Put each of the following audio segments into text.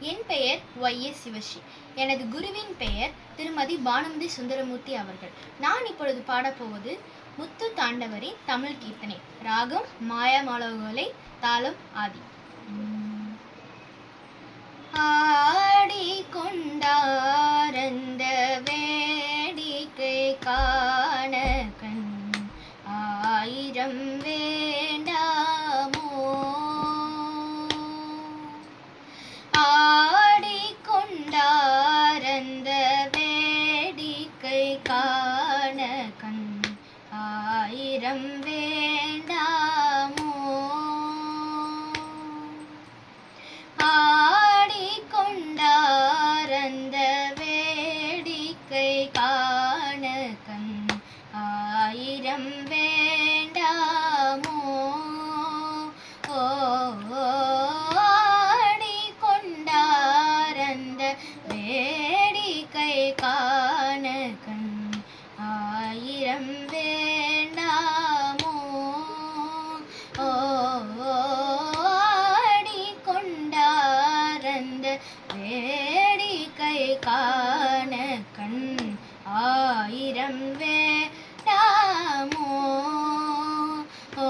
என் பெயர் Y S Sivasri. எனது குருவின் பெயர் திருமதி பானுமதி சுந்தரமூர்த்தி அவர்கள். நான் இப்பொழுது பாடப்போவது முத்து தாண்டவரி தமிழ் கீர்த்தனை. ராகம் மாயாமாலோகலை தாளம் ஆதி. ஆடி கொண்டாரந்த வேடிக்கை காண கண் ஆயிரம் வே வேடிக்கை காண கண் ஆயிரம் வேடிக்கை காண கண் ஆயிரம் வேண்டாமோ? ஓ ஆடிக்கொண்டாரந்த வேடிக்கை காண கண் ஆயிரம் வேண்டாமோ? ஓ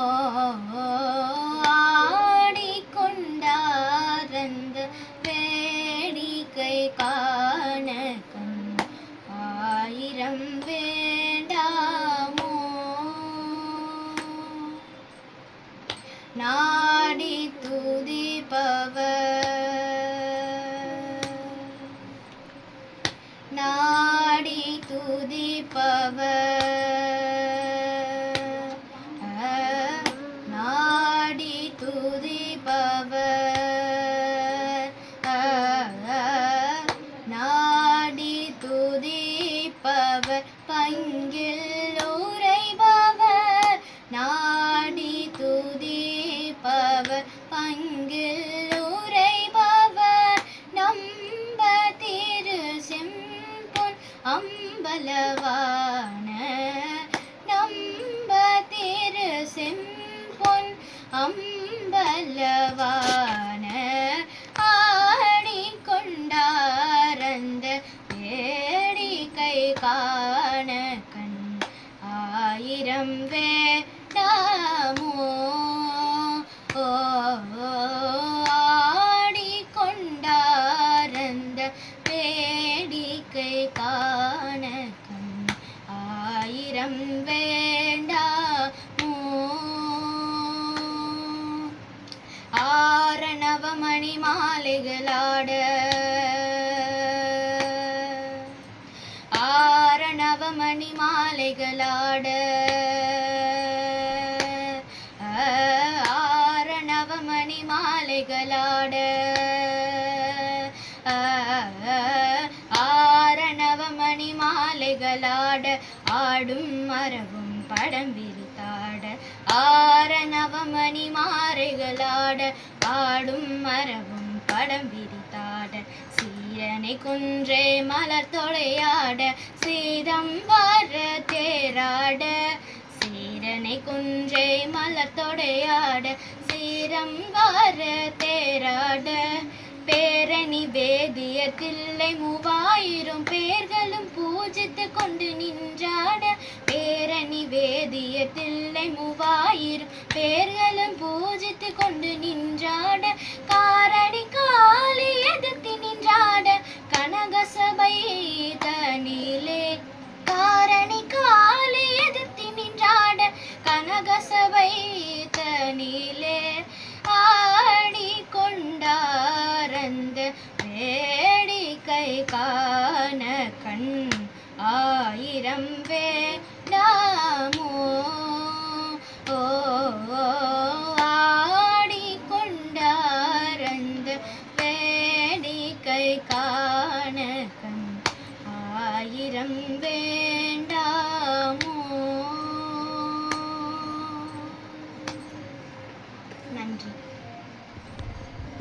துதிப்பவர். நாடி துதிப்பவர். நாடி துதிப்பவர். பங்கில் உரைபவர் நாடி துதிப்பவர். பங்கில் அம்பலவான நம்ப திரு செம்பொன் அம்பலவான ஆடிக்கொண்டாரந்த வேடிக்கை காண கண் ஆயிரம் வே நாமோ ஆடிக்கொண்டாரந்த வேடிக்கை காண கண் பயம் வேண்டாமோ ஆரணவமணி மாலைகளாட ஆரணவ மணி மாலைகளாட ஆரணவ மணி மாலைகளாட ஆடும் மரபும் படம் விரித்தாட. ஆர நவமணி மாறைகளாட ஆடும் மரபும் படம் விரித்தாட. சீரனை குன்றே மலர் தொலையாட சீதம் வர தேராட. சீரனை குன்றே மலர் தொடையாட சீரம் வர தேராட. பேரணி வேதிய தில்லை மூவாயிரம் பேர்களும் பூஜித்து கொண்டு நின்று பேரணி வேதிய தில்லை மூவாயிரம் பேர்களும் பூஜித்து கொண்டு நின்றாட காரணி காலி எதிர்த்து நின்றாட கனக சபை தனிலே. காரணி காலி எதிர்த்து நின்றாட கனக சபை தனிலே. ஆடி கொண்டாரந்த வேடிக்கை காண கண் ஆயிரம் பேர்.